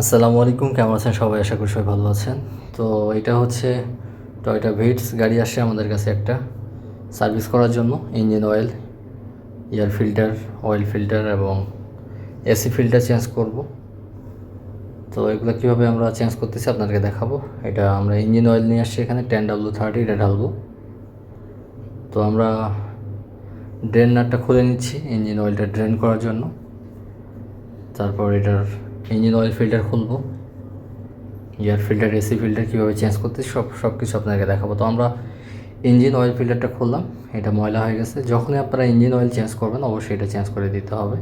আসসালামু আলাইকুম, কেমন আছেন সবাই? আশা করি সবাই ভালো আছেন। তো এটা হচ্ছে টয়টা ভিটস গাড়ি আসে আমাদের কাছে একটা। সার্ভিস করার জন্য, engine oil, air filter, oil filter এবং এসি ফিল্টার চেঞ্জ করব। তো এগুলো কীভাবে আমরা চেঞ্জ করতেছি আপনাদেরকে দেখাবো। এটা আমরা ইঞ্জিন অয়েল নিয়ে আসছি এখানে, টেন ডাব্লু থার্টি, এটা ঢালবো। তো আমরা ড্রেন নাটটা খুলে নিচ্ছি, ইঞ্জিন অয়েলটা ড্রেন করার জন্য। তারপর এটার ইঞ্জিন অয়েল ফিল্টার খুলবো। এয়ার ফিল্টার এসি ফিল্টার কীভাবে চেঞ্জ করতে সব সব কিছু আপনাকে দেখাবো। তো আমরা ইঞ্জিন অয়েল ফিল্টারটা খুললাম, এটা ময়লা হয়ে গেছে। যখনই আপনারা ইঞ্জিন অয়েল চেঞ্জ করবেন, অবশ্যই এটা চেঞ্জ করে দিতে হবে।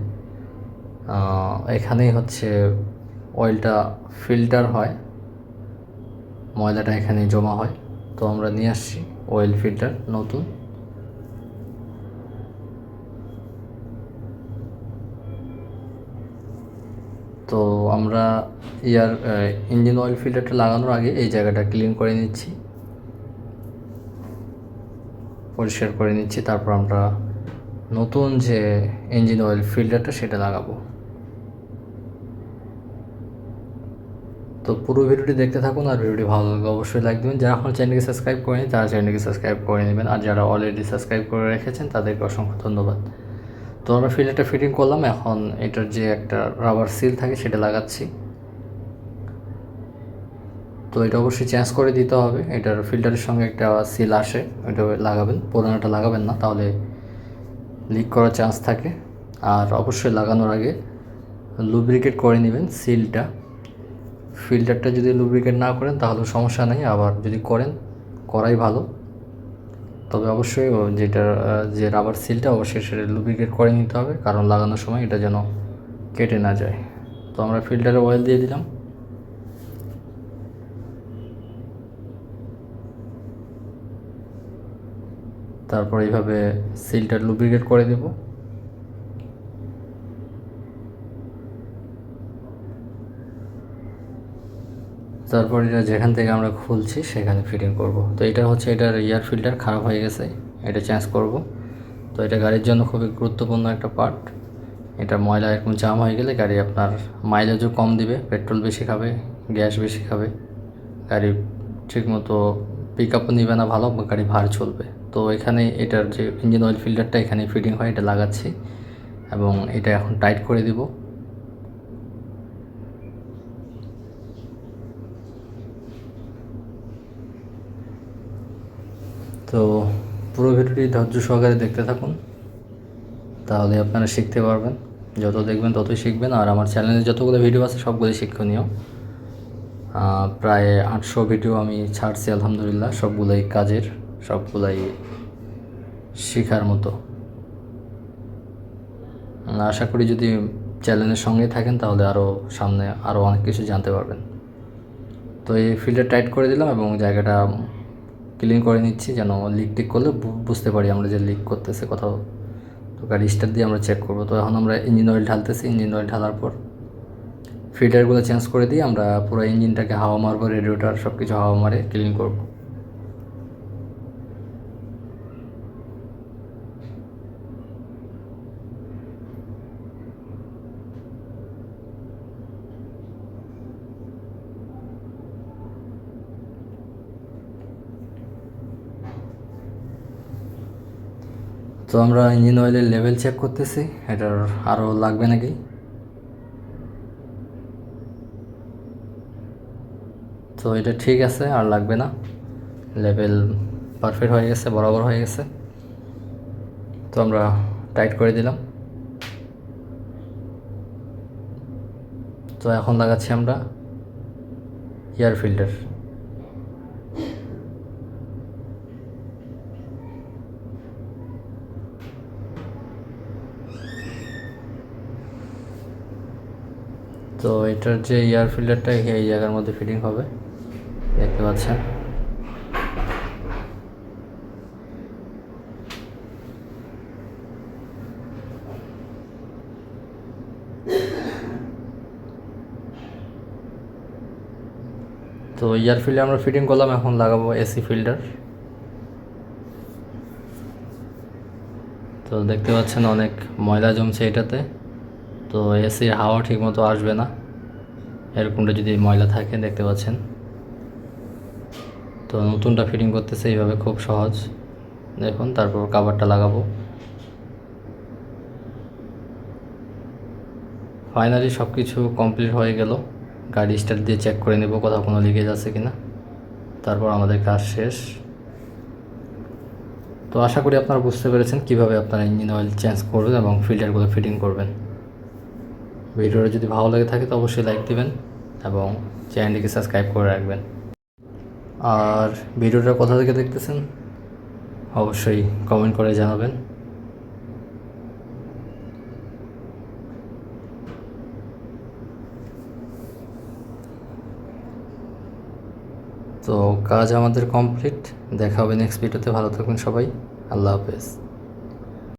এখানেই হচ্ছে অয়েলটা ফিল্টার হয়, ময়লাটা এখানে জমা হয়। তো আমরা নিয়ে আসছি অয়েল ফিল্টার নতুন। তো আমরা ইয়ার ইঞ্জিন অয়েল ফিল্টারটা লাগানোর আগে এই জায়গাটা ক্লিন করে নিচ্ছি। পরিষ্কার করে নিচ্ছি, তারপর আমরা নতুন যে ইঞ্জিন অয়েল ফিল্টারটা সেটা লাগাবো। তো পুরো ভিডিওটি দেখতে থাকুন আর ভিডিওটি ভালো লাগলে অবশ্যই লাইক দেবেন। যারা এখন চ্যানেলকে সাবস্ক্রাইব করেনি তারা চ্যানেলকে সাবস্ক্রাইব করে নেবেন। আর যারা অলরেডি সাবস্ক্রাইব করে রেখেছেন, তাদেরকে অসংখ্য ধন্যবাদ। তো আমরা ফিল্টারটা ফিটিং করলাম, এখন এটার যে একটা রাবার সিল থাকে সেটা লাগাচ্ছি। তো এটা অবশ্যই চেঞ্জ করে দিতে হবে, এটার ফিল্টারের সঙ্গে একটা সিল আসে, ওইটা লাগাবেন, পুরোনোটা লাগাবেন না, তাহলে লিক করার চান্স থাকে। আর অবশ্যই লাগানোর আগে লুব্রিকেট করে নেবেন সিলটা ফিল্টারটা যদি লুব্রিকেট না করেন তাহলে সমস্যা নেই, আবার যদি করেন, করাই ভালো। তবে অবশ্যই যেটা যে রাবার সিলটা অবশ্যই সেটা লুব্রিকেট করে নিতে হবে, কারণ লাগানোর সময় এটা যেন কেটে না যায়। তো আমরা ফিল্টারে অয়েল দিয়ে দিলাম। তারপর এইভাবে সিলটা লুব্রিকেট করে দেব। তারপর এটা যেখান থেকে আমরা খুলছি, সেখানে ফিটিং করব। তো এটা হচ্ছে এটার এয়ার ফিল্টার খারাপ হয়ে গেছে, এটা চেঞ্জ করব। তো এটা গাড়ির জন্য খুবই গুরুত্বপূর্ণ একটা পার্ট এটা ময়লা এরকম জাম হয়ে গেলে গাড়ি আপনার মাইলেজও কম দিবে পেট্রোল বেশি খাবে গ্যাস বেশি খাবে। গাড়ি ঠিকমতো পিক আপও নিবে না ভালো, গাড়ি ভার চলবে। তো এখানে এটার যে ইঞ্জিন অয়েল ফিল্টারটা এখানে ফিটিং হয়, এটা লাগাচ্ছি। এবং এটা এখন টাইট করে দিব। তো পুরো ভিডিওটি ধৈর্য সহকারে দেখতে থাকুন। তাহলে আপনারা শিখতে পারবেন। যত দেখবেন ততই শিখবেন। আর আমার চ্যানেলে যতগুলো ভিডিও আছে, সবগুলোই শিক্ষণীয়। প্রায় আটশো ভিডিও আমি ছাড়ছি, আলহামদুলিল্লাহ। সবগুলোই কাজের, সবগুলাই শেখার মতো। আশা করি যদি চ্যানেলের সঙ্গে থাকেন, তাহলে আরও সামনে আরও অনেক কিছু জানতে পারবেন। তো এই ফিল্টার টাইট করে দিলাম এবং জায়গাটা ক্লিন করে নিচ্ছি, যেন লিক টিক করলে বুঝতে পারি আমরা যে লিক করতেছে কোথাও। তো গাড়ি স্টার্ট দিয়ে আমরা চেক করব। তো এখন আমরা ইঞ্জিন অয়েল ঢালতেছি ইঞ্জিন অয়েল ঢালার পর ফিল্টারগুলো চেঞ্জ করে দিয়ে আমরা পুরো ইঞ্জিনটাকে হাওয়া মারবো রেডিওটার সব কিছু হাওয়া মারে ক্লিন করব। তো আমরা ইঞ্জিন অয়েলের লেভেল চেক করতেছি, এটার আরও লাগবে নাকি? তো এটা ঠিক আছে, আর লাগবে না। লেভেল পারফেক্ট হয়ে গেছে, বরাবর হয়ে গেছে। তো আমরা টাইট করে দিলাম। তো এখন লাগাচ্ছি আমরা এয়ার ফিল্টার তো এটার যে এয়ার ফিল্টারটা এই জায়গার মধ্যে ফিটিং হবে। দেখতে পাচ্ছেন। তো এয়ার ফিল্টার আমরা ফিটিং করলাম, এখন লাগাবো এসি ফিল্টার তো দেখতে পাচ্ছেন অনেক ময়লা জমছে এটাতে। তো এসির হাওয়া ঠিকমতো আসবে না। এরকমটা যদি ময়লা থাকে, দেখতে পাচ্ছেন। তো নতুনটা ফিটিং করতেছে এইভাবে, খুব সহজ। দেখুন, তারপর কাভারটা লাগাবো। ফাইনালি সব কিছু কমপ্লিট হয়ে গেল। গাড়ি স্টার্ট দিয়ে চেক করে নেব কোথাও কোনো লিকেজ আছে কি না তারপর আমাদের কাজ শেষ। তো আশা করি আপনারা বুঝতে পেরেছেন কীভাবে আপনারা ইঞ্জিন অয়েল চেঞ্জ করবেন এবং ফিল্টারগুলো ফিটিং করবেন। ভিডিওটা যদি ভালো লাগে থাকে তো অবশ্যই লাইক দিবেন এবং চ্যানেলটিকে সাবস্ক্রাইব করে রাখবেন। আর ভিডিওটা কোথা থেকে দেখতেছেন? অবশ্যই কমেন্ট করে জানাবেন। তো কাজ আমাদের কমপ্লিট দেখা হবে নেক্সট ভিডিওতে ভালো থাকবেন সবাই। আল্লাহ হাফেজ।